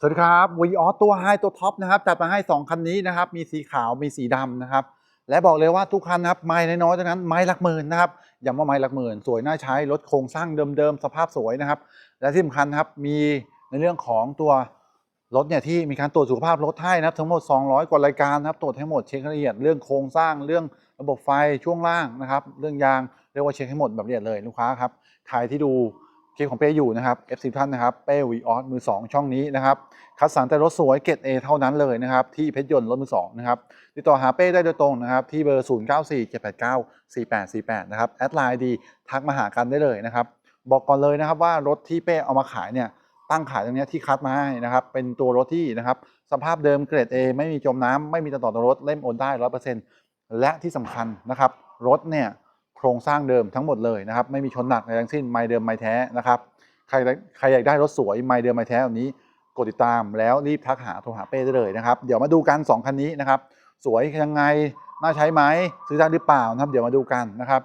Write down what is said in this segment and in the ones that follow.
สวัสดีครับวีออตัวไฮตัวท็อปนะครับจัดมาให้ 2 คันนี้นะครับ มีสีขาวมีสีดำนะครับ และบอกเลยว่าทุกคันนะครับ ไม้น้อยๆดังนั้นไม้หลักหมื่นนะครับย้ำว่าไม้หลักหมื่น สวยน่าใช้รถโครงสร้างเดิมๆ สภาพสวยนะครับ และที่สำคัญครับ มีในเรื่องของตัวรถเนี่ยที่มีการตรวจสุขภาพรถให้นะครับ ทั้งหมด 200 กว่ารายการนะครับตรวจให้หมดเช็คละเอียดเรื่องโครงสร้างเรื่องระบบไฟช่วงล่างนะครับ เรื่องยางเรียกว่าเช็คให้หมดแบบละเอียดเลยลูกค้าครับใครที่ดู คลิปของเป้อยู่นะครับ F10 ท่านนะครับเป้วีออสมือ 2 ช่องนี้นะครับคัดสรรแต่รถสวยเกรด A เท่านั้นเลยนะครับที่เพชรยนต์รถมือ2นะครับติดต่อหาเป้ได้โดยตรงนะครับที่เบอร์ 0 9 4 7 8 9 4 8 4 8 นะครับแอดไลน์ดีทักมาหากันได้เลยนะครับบอกก่อนเลยนะครับว่ารถที่เป้เอามาขายเนี่ยตั้งขายตรงเนี้ยที่คัดมาให้นะครับเป็นตัวรถที่นะครับสภาพเดิมเกรด A ไม่มีจมน้ำไม่มีตัดต่อรถเล่มโอนได้ร้อยเปอร์เซ็นต์และที่สำคัญนะครับรถเนี่ย โครงสร้างเดิมทั้งหมดเลยนะครับไม่มีชนหนักในทั้งสิ้นไม่เดิมไม่แท้นะครับใครใครอยากได้รถสวยไม่เดิมไม่แท้แบบนี้กดติดตามแล้วรีบทักหาโทรหาเป้ได้เลยนะครับเดี๋ยวมาดูกัน 2 คันนี้นะครับ สวยยังไงน่าใช้ไหมซื้อได้หรือเปล่านะครับ เดี๋ยวมาดูกันนะครับ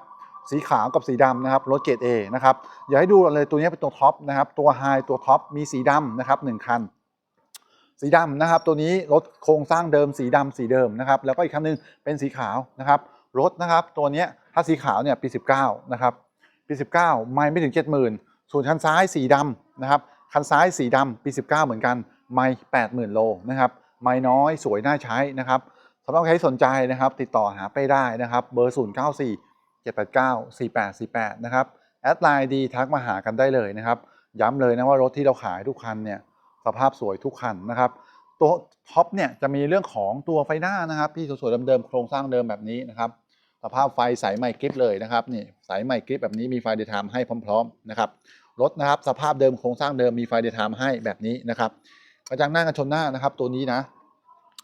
สีขาวกับสีดำนะครับรถเกรด A นะครับอยากให้ดูเลยตัวนี้เป็นตัวท็อปนะครับตัวไฮตัวท็อปมีสีดำนะครับหนึ่งคัน สีดำนะครับ ตัวนี้รถโครงสร้างเดิมสีดำสีเดิมนะครับแล้วก็อีกคันหนึงเป็นสีขาวนะครับรถนะครับตัวนี้ ถ้าสีขาวเนี่ยปี 19 นะครับ ปี 19 ไม่ไม่ถึง 70,000 ส่วนคันซ้ายสีดำนะครับ คันซ้ายสีดำปี 19 เหมือนกัน ไม่80,000 โลนะครับ ไม่น้อยสวยน่าใช้นะครับสำหรับใครสนใจนะครับ ติดต่อหาไปได้นะครับ เบอร์ 0 9 4 7 8 9 4 8 4 8 นะครับ แอดไลน์ดีทักมาหากันได้เลยนะครับ ย้ำเลยนะว่ารถที่เราขายทุกคันเนี่ยสภาพสวยทุกคันนะครับตัวท็อปเนี่ยจะมีเรื่องของตัวไฟหน้านะครับที่สวยๆเดิมๆโครงสร้างเดิมแบบนี้นะครับ สภาพไฟใสใหม่กริปเลยนะครับนี่ใสใหม่กริปแบบนี้มีไฟเดย์ไทม์ให้พร้อมๆนะครับรถนะครับสภาพเดิมโครงสร้างเดิมมีไฟเดย์ไทม์ให้แบบนี้นะครับกระจังหน้ากันชนหน้านะครับ ตัวนี้นะ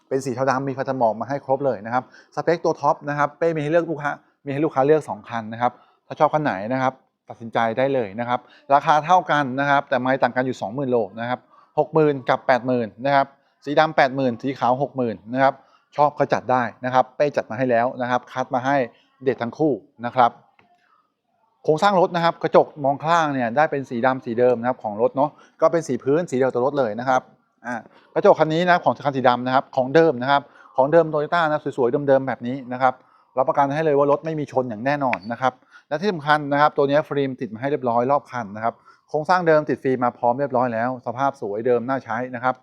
เป็นสีเทาดำมีไฟถมอกมาให้ครบเลยนะครับสเปคตัวท็อปนะครับเป้มีให้เลือกลูกค้ามีให้ลูกค้าเลือก 2 คันนะครับถ้าชอบคันไหนนะครับตัดสินใจได้เลยนะครับ ราคาเท่ากันนะครับ แต่ไม่ต่างกันอยู่ 20,000 โลนะครับ 60,000 กับ 80,000 นะครับ สีดำ80,000 สีขาว 60,000 นะครับ ชอบก็จัดได้นะครับ เป้จัดมาให้แล้วนะครับ คัดมาให้เด็ดทั้งคู่นะครับ โครงสร้างรถนะครับ กระจกมองข้างเนี่ยได้เป็นสีดำสีเดิมนะครับของรถเนาะก็เป็นสีพื้นสีเดียวตัวรถเลยนะครับอ่ากระจกคันนี้นะของคันสีดำนะครับของเดิมนะครับ ของเดิมโตโยต้านะสวยๆเดิมๆแบบนี้นะครับรับประกันให้เลยว่ารถไม่มีชนอย่างแน่นอนนะครับและที่สำคัญนะครับ ตัวนี้ฟิล์มติดมาให้เรียบร้อยรอบคันนะครับโครงสร้างเดิมติดฟิล์มมาพร้อมเรียบร้อยแล้ว สภาพสวยเดิมน่าใช้นะครับ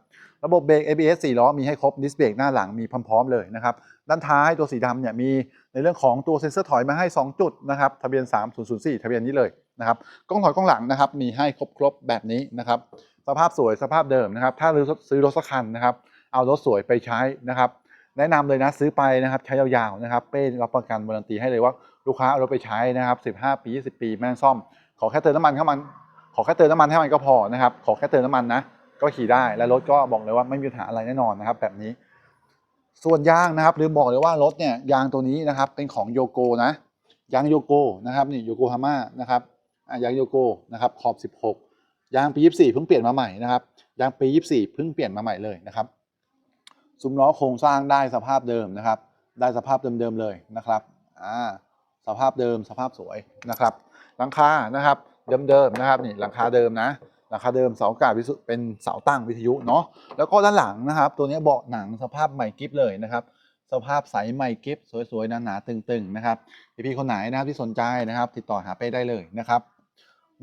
ระบบเบรก ABS 4ล้อมีให้ครบดิสเบรกหน้าหลังมีพร้อมๆเลยนะครับ ด้านท้ายตัวสีดำเนี่ยมีในเรื่องของตัวเซ็นเซอร์ถอยมาให้ 2 จุดนะครับ ทะเบียน 3004 ทะเบียนนี้เลยนะครับ กล้องถอยกล้องหลังนะครับ มีให้ครบๆแบบนี้นะครับ สภาพสวยสภาพเดิมนะครับ ถ้าซื้อรถสักคันนะครับ เอารถสวยไปใช้นะครับ แนะนำเลยนะซื้อไปนะครับใช้ยาวๆนะครับ เป้รับประกันวารันตีให้เลยว่าลูกค้าเอารถไปใช้นะครับ 15 ปี 20 ปีไม่ต้องซ่อม ขอแค่เติมน้ำมันเข้ามัน ขอแค่เติมน้ำมันให้มันก็พอนะครับ ขอแค่เติมน้ำมันนะ ก็ขี่ได้และรถก็บอกเลยว่าไม่มีปัญหาอะไรแน่นอนนะครับ แบบนี้ ส่วนยางนะครับลืมบอกเลยว่ารถเนี่ยยางตัวนี้นะครับเป็นของโยโกนะยางโยโกนะครับนี่โยโกฮาม่านะครับยางโยโกนะครับขอบ 16 ยางปี 24 เพิ่งเปลี่ยนมาใหม่นะครับยางปี 24 เพิ่งเปลี่ยนมาใหม่เลยนะครับซุ้มล้อโครงสร้างได้สภาพเดิมนะครับ ได้สภาพเดิมๆเลยนะครับอ่าสภาพเดิมสภาพสวยนะครับหลังคานะครับเดิมๆนะครับนี่หลังคาเดิมนะ หลังคาเดิมเสาอากาศวิสุเป็นเสาตั้งวิทยุเนาะแล้วก็ด้านหลังนะครับ ตัวนี้เบาะหนังสภาพใหม่กิฟเลยนะครับสภาพใสใหม่กิฟสวยๆหนาๆตึงๆนะครับพี่ๆคนไหนนะครับที่สนใจนะครับ ติดต่อหาเป้ได้เลยนะครับ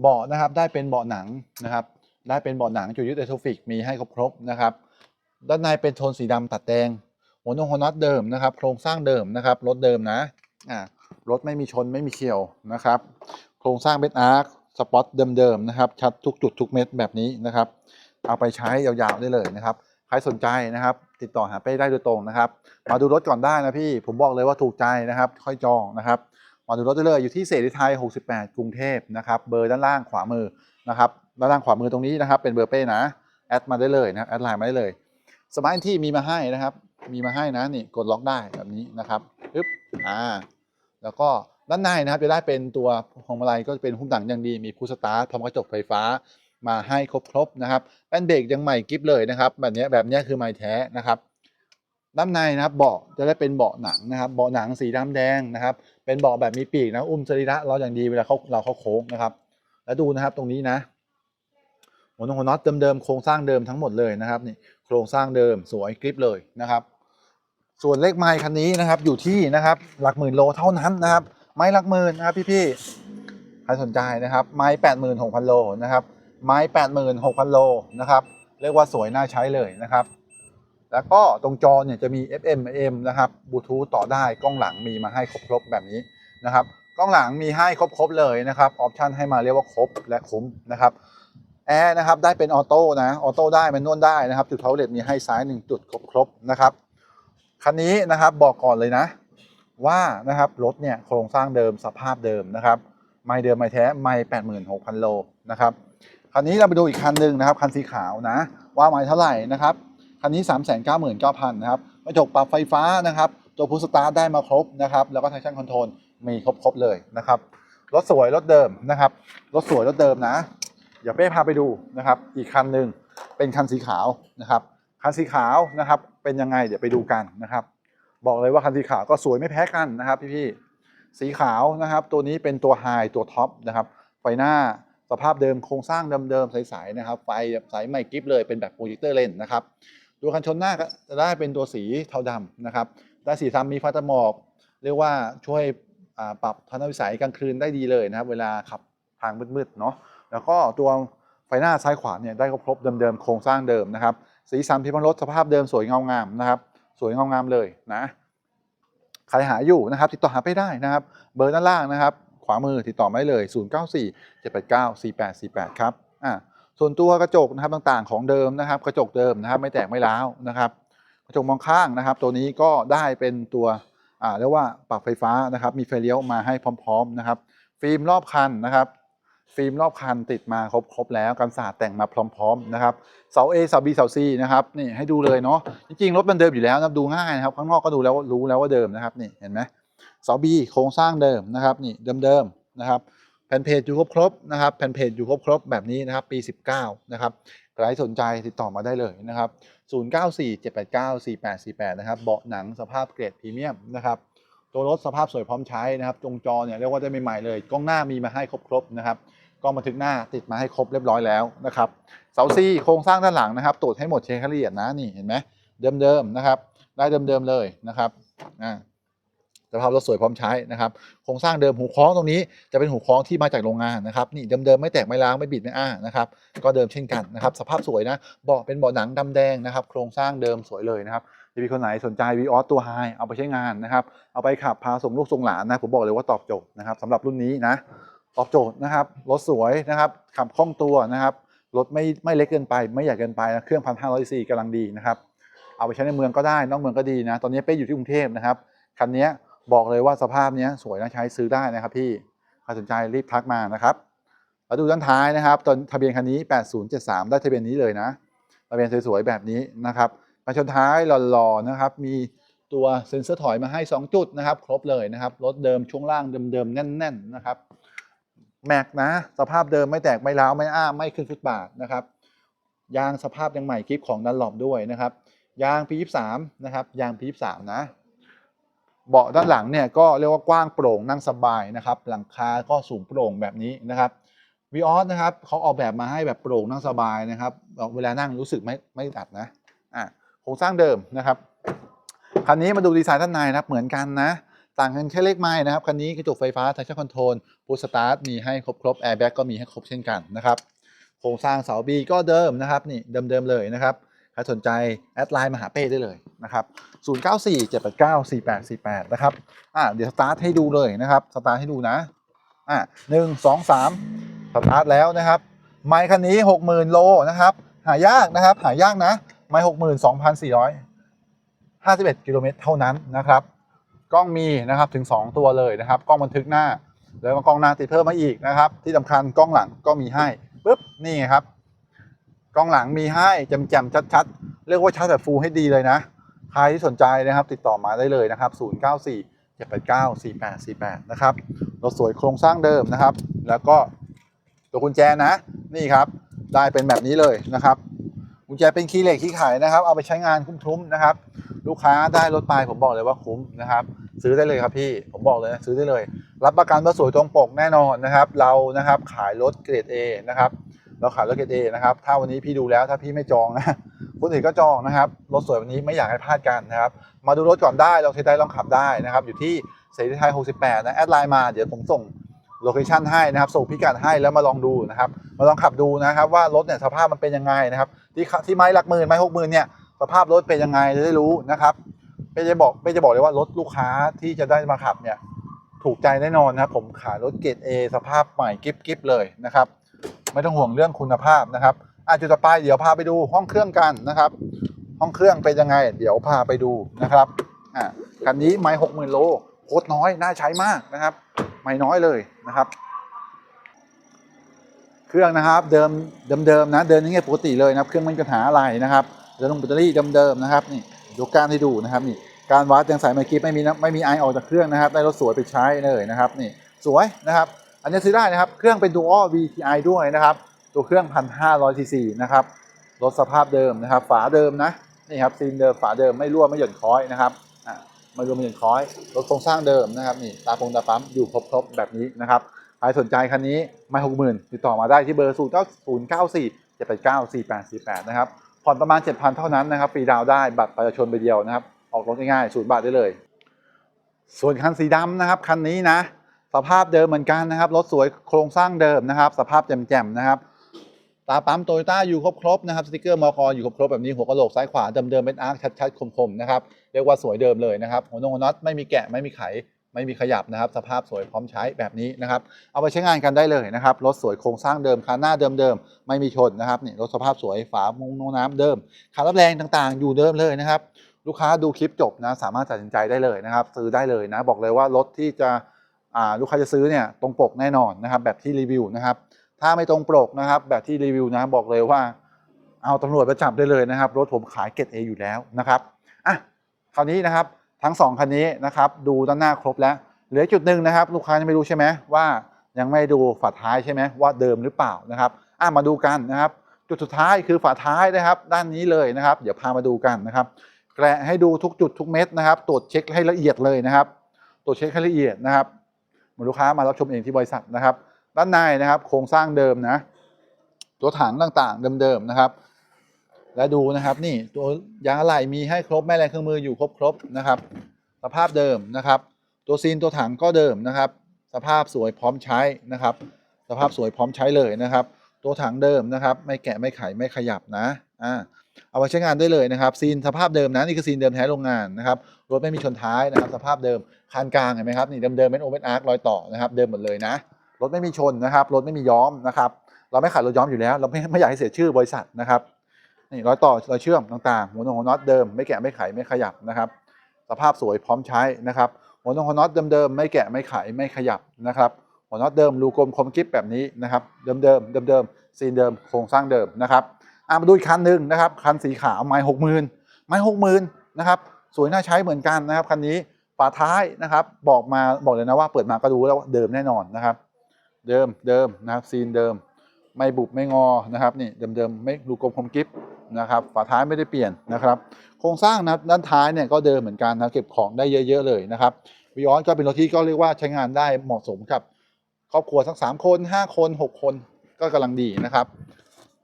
เบาะนะครับได้เป็นเบาะหนังนะครับ ได้เป็นเบาะหนังจุดยึดเอโทฟิกมีให้ครบๆนะครับ ด้านในเป็นโทนสีดำตัดแดงหัวนงหัวน็อตเดิมนะครับโครงสร้างเดิมนะครับรถเดิมนะอ่ารถไม่มีชนไม่มีเฉียวนะครับ โครงสร้างเบสอาร์ค สปอตเดิมๆนะครับ ชัดทุกจุดทุกเม็ดแบบนี้นะครับ เอาไปใช้ยาวๆได้เลยนะครับ ใครสนใจนะครับ ติดต่อหาเป้ได้โดยตรงนะครับ มาดูรถก่อนได้นะพี่ ผมบอกเลยว่าถูกใจนะครับ ค่อยจองนะครับ มาดูรถได้เลยอยู่ที่เสรีไทย 68 กรุงเทพนะครับ เบอร์ด้านล่างขวามือนะครับ ด้านล่างขวามือตรงนี้นะครับ เป็นเบอร์เป้นะ แอดมาได้เลยนะแอดไลน์มาได้เลย สมาร์ทที่มีมาให้นะครับ มีมาให้นะนี่ กดล็อกได้แบบนี้นะครับปึ๊บ อ่า แล้วก็ ด้านในนะครับจะได้เป็นตัวพวงมาลัยก็จะเป็นหุ้มหนังอย่างดีมีพุสตาร์ทพร้อมกระจกไฟฟ้ามาให้ครบๆนะครับแป้นเบรกยังใหม่กริฟเลยนะครับ แบบนี้แบบนี้คือไม้แท้นะครับด้านในนะครับเบาะจะได้เป็นเบาะหนังนะครับเบาะหนังสีดำแดงนะครับ เป็นเบาะแบบมีปีกนะอุ้มสรีระเราอย่างดีเวลาเขาเราเข้าโค้งนะครับ แล้วดูนะครับตรงนี้นะหัหัวน็อตหัวน็อตเดิมๆโครงสร้างเดิมทั้งหมดเลยนะครับนี่โครงสร้างเดิมสวยกริปเลยนะครับ ส่วนเลขไมค์คันนี้นะครับอยู่ที่นะครับหลักหมื่นโลเท่านั้นนะครับ ไม้หลักหมื่นนะครับพี่ๆใครสนใจนะครับ ไม้แปดหมื่นหกพันโลนะครับไม้แปดหมื่นหกพันโลนะครับเรียกว่าสวยน่าใช้เลยนะครับ แล้วก็ตรงจอเนี่ยจะมี FM AM นะครับบลูทูธต่อได้กล้องหลังมีมาให้ครบๆแบบนี้นะครับกล้องหลังมีให้ครบๆเลยนะครับออปชันให้มาเรียกว่าครบและคุ้มนะครับแอร์นะครับได้เป็นออโต้นะออโต้ได้แมนนวลได้นะครับจุดเทาเลตมีให้ซ้าย 1 จุดครบๆนะครับคันนี้นะครับบอกก่อนเลยนะ ว่านะครับรถเนี่ยโครงสร้างเดิมสภาพเดิมนะครับ ไม่เดิมไม่แท้ไม่แปดหมื่นหกพันโลนะครับคันนี้เราไปดูอีกคันหนึ่งนะครับคันสีขาวนะ ว่าไม่เท่าไหร่นะครับคันนี้ 3 9 9 0 0 0นะครับกระจกปรับไฟฟ้านะครับ ตัวพุชสตาร์ได้มาครบนะครับ แล้วก็ traction control มีครบครบๆเลยนะครับ รถสวยรถเดิมนะครับ รถสวยรถเดิมนะ เดี๋ยวเป้พาไปดูนะครับ อีกคันหนึ่งเป็นคันสีขาวนะครับ คันสีขาวนะครับ เป็นยังไงเดี๋ยวไปดูกันนะครับ บอกเลยว่าคันสีขาวก็สวยไม่แพ้กันนะครับพี่ๆสีขาวนะครับ ตัวนี้เป็นตัวไฮตัวท็อปนะครับไฟหน้าสภาพเดิมโครงสร้างเดิมๆใสๆนะครับไฟใสใหม่กริฟเลยเป็นแบบโปรเจคเตอร์เลนนะครับตัวกันชนหน้าก็จะได้เป็นตัวสีเทาดำนะครับได้สีทำมีฟ้าตะหมอก เรียกว่าช่วยปรับทัศนวิสัยกลางคืนได้ดีเลยนะครับ เวลาขับทางมืดๆเนาะแล้วก็ตัวไฟหน้าซ้ายขวาเนี่ยได้ครบๆเดิมๆโครงสร้างเดิมนะครับสีสันพิมพ์รถสภาพเดิมสวยเงางามนะครับ สวยงางามเลยนะใครหาอยู่นะครับ ติดต่อหาไปได้นะครับ เบอร์ด้านล่างนะครับ ขวามือติดต่อไม่เลย 0 9 4 7 8 9 4 8 4 8 ครับอ่าส่วนตัวกระจกนะครับต่างๆ ของเดิมนะครับ กระจกเดิมนะครับ ไม่แตกไม่ร้าวนะครับ กระจกมองข้างนะครับ ตัวนี้ก็ได้เป็นตัวอ่าเรียกว่าปรับไฟฟ้านะครับ มีไฟเลี้ยวมาให้พร้อม ๆ นะครับ ฟิล์มรอบคันนะครับ ฟิล์มรอบคันติดมาครบครบแล้วกันศาสตร์แต่งมาพร้อมๆนะครับเสา A เสา B เสา C นะครับนี่ให้ดูเลยเนาะจริงๆรถมันเดิมอยู่แล้วนะครับดูง่ายนะครับข้างนอกก็ดูแล้วรู้แล้วว่าเดิมนะครับนี่เห็นไหมเสา B โครงสร้างเดิมนะครับนี่เดิมๆนะครับแผ่นเพจอยู่ครบๆนะครับแผ่นเพจอยู่ครบๆแบบนี้นะครับปี 19นะครับใครสนใจติดต่อมาได้เลยนะครับ 0947894848 นะครับเบาะหนังสภาพเกรดพรีเมียมนะครับ ตัวรถสภาพสวยพร้อมใช้นะครับตรงจอเนี่ยเรียกว่าได้ใหม่ๆเลย กล้องหน้ามีมาให้ครบๆนะครับกล้องบันทึกหน้าติดมาให้ครบเรียบร้อยแล้วนะครับเสาซีโครงสร้างด้านหลังนะครับตรวจให้หมดเช็คให้ละเอียดนะนี่เห็นไหมเดิมๆนะครับ ได้เดิมๆเลยนะครับอ่าสภาพรถสวยพร้อมใช้นะครับโครงสร้างเดิมหูคล้องตรงนี้จะเป็นหูคล้องที่มาจากโรงงานนะครับนี่เดิมๆไม่แตกไม่ล้างไม่บิดไม่อ้านะครับก็เดิมเช่นกันนะครับสภาพสวยนะเบาะเป็นเบาะหนังดำแดงนะครับ โครงสร้างเดิมสวยเลยนะครับ ที่มีคนไหนสนใจวีออสตัวไฮเอาไปใช้งานนะครับ เอาไปขับพาส่งลูกส่งหลานนะ ผมบอกเลยว่าตอบโจทย์นะครับสำหรับรุ่นนี้นะ ตอบโจทย์นะครับ รถสวยนะครับ ขับคล่องตัวนะครับ รถไม่ไม่เล็กเกินไป ไม่ใหญ่เกินไปนะ เครื่องพันห้าร้อยซีกำลังดีนะครับ เอาไปใช้ในเมืองก็ได้ นอกเมืองก็ดีนะ ตอนนี้เป้อยู่ที่กรุงเทพนะครับ คันนี้บอกเลยว่าสภาพนี้สวยน่าใช้ซื้อได้นะครับพี่ ใครสนใจรีบทักมานะครับมาดูด้านท้ายนะครับ ตอนทะเบียนคันนี้ 8073 ได้ทะเบียนนี้เลยนะ ทะเบียนสวยๆแบบนี้นะครับ มาชนท้ายหล่อๆนะครับ มีตัวเซ็นเซอร์ถอยมาให้ 2 จุดนะครับ ครบเลยนะครับ รถเดิมช่วงล่างเดิมๆแน่น ๆนะครับ แม็กนะ สภาพเดิมไม่แตกไม่ร้าวไม่อ้าไม่ขึ้นฟุตบาทนะครับยางสภาพยังใหม่คลิปของดันหลอบด้วยนะครับยาง P23 นะครับยาง P23 นะเบาะด้านหลังเนี่ยก็เรียกว่ากว้างโปร่งนั่งสบายนะครับ หลังคาก็สูงโปร่งแบบนี้นะครับวีออสนะครับเขาออกแบบมาให้แบบโปร่งนั่งสบายนะครับเวลานั่งรู้สึกไม่ไม่อัดนะอะ โครงสร้างเดิมนะครับคันนี้มาดูดีไซน์ด้านในนะครับเหมือนกันนะ ต่างกันแค่เลขไม้นะครับคันนี้กระจกไฟฟ้า traction control พุชสตาร์ทมีให้ครบครบแอร์แบ็กก็มีให้ครบเช่นกันนะครับโครงสร้างเสาบีก็เดิมนะครับนี่เดิมๆเลยนะครับใครสนใจแอดไลน์มาหาเป้ได้เลยนะครับ0947894848นะครับอ่าเดี๋ยวสตาร์ทให้ดูเลยนะครับสตาร์ทให้ดูนะอ่าหนึ่งสองสามสตาร์ทแล้วนะครับไมค์คันนี้ 60,000 โลนะครับหายากนะครับหายากนะ ไมค์62,451กิโลเมตรเท่านั้นนะครับ กล้องมีนะครับถึง 2 ตัวเลยนะครับ กล้องบันทึกหน้า แล้วก็กล้องหน้าติดเพิ่มมาอีกนะครับ ที่สำคัญกล้องหลังก็มีให้ปุ๊บนี่ครับ กล้องหลังมีให้แจ่มๆชัดๆ เรียกว่าชัดแบบฟูลให้ดีเลยนะ ใครที่สนใจนะครับ ติดต่อมาได้เลยนะครับ094 789 4848นะครับรถสวยโครงสร้างเดิมนะครับ แล้วก็ตัวกุญแจนะ นี่ครับ ได้เป็นแบบนี้เลยนะครับ กุญแจเป็นคีย์เหล็กที่ขายนะครับ เอาไปใช้งานคุ้มๆนะครับ ลูกค้าได้รถไปผมบอกเลยว่าคุ้มนะครับ ซื้อได้เลยครับพี่ผมบอกเลยนะซื้อได้เลย รับประกันว่าสวยตรงปกแน่นอนนะครับ เรานะครับขายรถเกรด A นะครับเราขายรถเกรดเอนะครับถ้าวันนี้พี่ดูแล้วถ้าพี่ไม่จองนะคนอื่นก็จองนะครับรถสวยวันนี้ไม่อยากให้พลาดกันนะครับ มาดูรถก่อนได้ลองเทสได้ลองขับได้นะครับ อยู่ที่เสรีไทย 68 นะแอดไลน์มาเดี๋ยวผมส่ง โลเคชันให้นะครับส่งพิกัดให้แล้วมาลองดูนะครับ มาลองขับดูนะครับว่ารถเนี่ยสภาพมันเป็นยังไงนะครับ ที่ที่ไม้หลักหมื่นไม้หกหมื่นเนี่ยสภาพรถเป็นยังไงจะได้รู้นะครับเป้จะบอกเป้จะบอกเลยว่ารถลูกค้าที่จะได้มาขับเนี่ยถูกใจแน่นอนนะครับผมขายรถเกรด A สภาพใหม่กิ๊บกิ๊บเลยนะครับ ไม่ต้องห่วงเรื่องคุณภาพนะครับอะจุดต่อไปเดี๋ยวพาไปดูห้องเครื่องกันนะครับ ห้องเครื่องเป็นยังไง เดี๋ยวพาไปดูนะครับอะคันนี้ไม้หกหมื่นโลโคตรน้อยน่าใช้มากนะครับ ไม่น้อยเลยนะครับ เครื่องนะครับเดิมเดิมๆนะเดินยังไงปกติเลยนะครับ เครื่องไม่มีปัญหาอะไรนะครับเดินลงแบตเตอรี่เดิมๆนะครับนี่ยกการให้ดูนะครับนี่การวัดยังใส่ไมค์กริปไม่มีน้ำไม่มีไอออกจากเครื่องนะครับ ได้รถสวยไปใช้เลยนะครับนี่สวยนะครับ อันนี้ซื้อได้นะครับ เครื่องเป็น Dual VTI ด้วยนะครับ ตัวเครื่อง 1,500ซีซีนะครับรถสภาพเดิมนะครับ ฝาเดิมนะนี่ครับซีนเดิมฝาเดิมไม่รั่วไม่หย่อนคล้อยนะครับ ม่รั่วไม่หย่อนค้อยรถโครงสร้างเดิมนะครับนี่ตาปงตาปั๊มอยู่ครบๆแบบนี้นะครับใครสนใจคันนี้ไม่หกหมื่นติดต่อมาได้ที่เบอร์0 9 0 9 4 7 8 9 4 8 4 8นะครับผ่อนประมาณ7,000เท่านั้นนะครับฟรีดาวน์ได้บัตรประชาชนใบเดียวนะครับ ออกรถง่ายๆศูนย์บาทได้เลย ส่วนคันสีดำนะครับคันนี้นะ สภาพเดิมเหมือนกันนะครับรถสวยโครงสร้างเดิมนะครับ สภาพแจ่มๆนะครับตาปั๊มโตโยต้าอยู่ครบๆนะครับสติกเกอร์มอกอยู่ครบๆแบบนี้หัวกะโหลกซ้ายขวาเดิมๆเป็นอาร์คชัดๆคมๆนะครับ เรียกว่าสวยเดิมเลยนะครับหัวนงหัวน็อตไม่มีแกะไม่มีไข ไม่มีขยับนะครับ สภาพสวยพร้อมใช้แบบนี้นะครับ เอาไปใช้งานกันได้เลยนะครับรถสวยโครงสร้างเดิมคันหน้าเดิมๆไม่มีชนนะครับนี่รถสภาพสวยฝามุงน้ำเดิมขารับแรงต่างๆ อยู่เดิมเลยนะครับ ลูกค้าดูคลิปจบนะสามารถตัดสินใจได้เลยนะครับ ซื้อได้เลยนะบอกเลยว่ารถที่จะอ่าลูกค้าจะซื้อเนี่ยตรงปกแน่นอนนะครับ แบบที่รีวิวนะครับ ถ้าไม่ตรงปกนะครับ แบบที่รีวิวนะบอกเลยว่า เอาตำรวจไปจับได้เลยนะครับ รถผมขายเกรดเออยู่แล้วนะครับอะ คราวนี้นะครับทั้งสองคันนี้นะครับดูด้านหน้าครบแล้ว เหลือจุดหนึ่งนะครับ ลูกค้ายังไม่รู้ใช่ไหมว่ายังไม่ดูฝาท้ายใช่ไหมว่าเดิมหรือเปล่านะครับอะมาดูกันนะครับ จุดสุดท้ายคือฝาท้ายนะครับ ด้านนี้เลยนะครับ เดี๋ยวพามาดูกันนะครับแกะให้ดูทุกจุดทุกเม็ดนะครับ ตรวจเช็คให้ละเอียดเลยนะครับ ตรวจเช็คให้ละเอียดนะครับมือลูกค้ามารับชมเองที่บริษัทนะครับ ด้านในนะครับ โครงสร้างเดิมนะ ตัวถังต่างๆ เดิมๆนะครับ และดูนะครับนี่ตัวยางอะไหล่มีให้ครบแม่แรงเครื่องมืออยู่ครบๆนะครับ สภาพเดิมนะครับ ตัวซีนตัวถังก็เดิมนะครับ สภาพสวยพร้อมใช้นะครับ สภาพสวยพร้อมใช้เลยนะครับ ตัวถังเดิมนะครับ ไม่แกะไม่ไขไม่ขยับนะอ่าเอาไปใช้งานได้เลยนะครับ ซีนสภาพเดิมนะนี่คือซีนเดิมแท้โรงงานนะครับรถไม่มีชนท้ายนะครับ สภาพเดิมคานกลางเห็นไหมครับนี่เดิมๆเป็นโอเ n นอาร์ครอยต่อนะครับ เดิมหมดเลยนะรถไม่มีชนนะครับรถไม่มีย้อมนะครับ เราไม่ขายรถย้อมอยู่แล้ว เราไม่ไม่อยากให้เสียชื่อบริษัทนะครับ นี่รอยต่อรอยเชื่อมต่างๆหัวนงหัวน็อตเดิมไม่แกะไม่ไขไม่ขยับนะครับ สภาพสวยพร้อมใช้นะครับหัวนงหัวน็อตเดิมๆไม่แกะไม่ไขไม่ขยับนะครับหัวน็อตเดิมรูกลมคมกิ๊บแบบนี้นะครับเดิมๆเดิมๆซีนเดิมโครงสร้างเดิมนะครับอะมาดูอีกคันหนึ่งนะครับคันสีขาวไม้หกหมื่นไม้หกหมื่นนะครับสวยน่าใช้เหมือนกันนะครับคันนี้ฝาท้ายนะครับ บอกมาบอกเลยนะว่าเปิดมาก็รู้แล้วว่าเดิมแน่นอนนะครับ เดิมเดิมนะครับซีนเดิม ไม่บุบไม่งอนะครับนี่เดิมๆไม่รูกลมคมกิ๊บนะครับฝาท้ายไม่ได้เปลี่ยนนะครับ โครงสร้างนะด้านท้ายเนี่ยก็เดิมเหมือนกันนะเก็บของได้เยอะๆเลยนะครับวิออนก็เป็นรถที่ก็เรียกว่าใช้งานได้เหมาะสมกับ ครอบครัวสักสามคนห้าคนหกคนก็กำลังดีนะครับ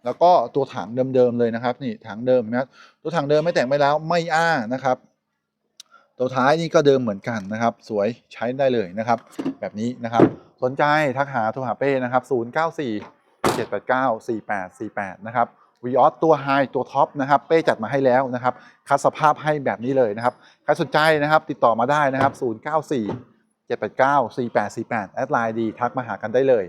แล้วก็ตัวถังเดิมๆเลยนะครับ นี่ถังเดิมนะตัวถังเดิมไม่แต่งไม่แล้วไม่อ้านะครับ ตัวท้ายนี่ก็เดิมเหมือนกันนะครับ สวยใช้ได้เลยนะครับ แบบนี้นะครับ สนใจทักหาโทรหาเป้นะครับ0 7 8 9 4 8 4 8 นะครับวีออสตัวไฮตัวท็อปนะครับ เป้จัดมาให้แล้วนะครับ คัดสภาพให้แบบนี้เลยนะครับ ใครสนใจนะครับ ติดต่อมาได้นะครับ 0 9 4 7 8 9 4 8 4 8 แอดไลน์ดี ทักมาหากันได้เลย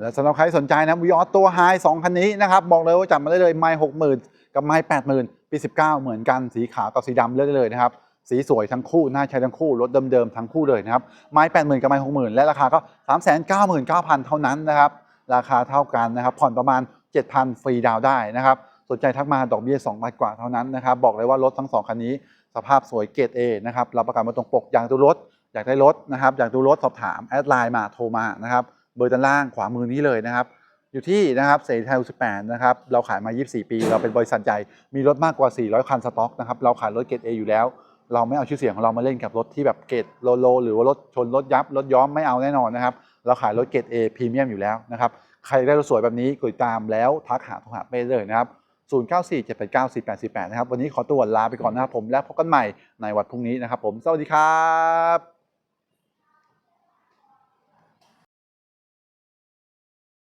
และสำหรับใครสนใจนะวีออสตัวไฮสองคันนี้นะครับ บอกเลยว่าจัดมาได้เลย ไมล์หกหมื่นกับไมล์แปดหมื่นปีสิบเก้าเหมือนกันสีขาวกับสีดำเลือกได้เลยนะครับ สีสวยทั้งคู่น่าใช้ทั้งคู่รถเดิมๆทั้งคู่เลยนะครับ ไม้แปดหมื่นกับไม้หกหมื่นและราคาก็สามแสนเก้าหมื่นเก้าพันเท่านั้นนะครับ ราคาเท่ากันนะครับผ่อนประมาณเจ็ดพันฟรีดาวได้นะครับสนใจทักมาดอกเบี้ยสองบาทกว่าเท่านั้นนะครับบอกเลยว่ารถทั้งสองคันนี้ สภาพสวยเกรด A นะครับรับประกันมาตรงปกอยากดูรถ อยากได้รถนะครับอยากดูรถสอบถามแอดไลน์มาโทรมานะครับเบอร์ด้านล่างขวามือนี้เลยนะครับอยู่ที่นะครับเสรีไทย18นะครับเราขายมา 24 ปี เราเป็นบริษัทใหญ่มีรถมากกว่า 400 คันสต็อกนะครับเราขายรถเกรด A อยู่แล้ว เราไม่เอาชื่อเสียงของเรามาเล่นกับรถที่แบบเกรดโลโล หรือว่ารถชนรถยับรถย้อมไม่เอาแน่นอนนะครับ เราขายรถเกรด A พรีเมียมอยู่แล้วนะครับ ใครได้รถสวยแบบนี้กดตามแล้วทักหาโทรหาเป้เลยนะครับ 0947894888นะครับ วันนี้ขอตัวลาไปก่อนนะครับผม แล้วพบกันใหม่ในวันพรุ่งนี้นะครับผม สวัสดีครับ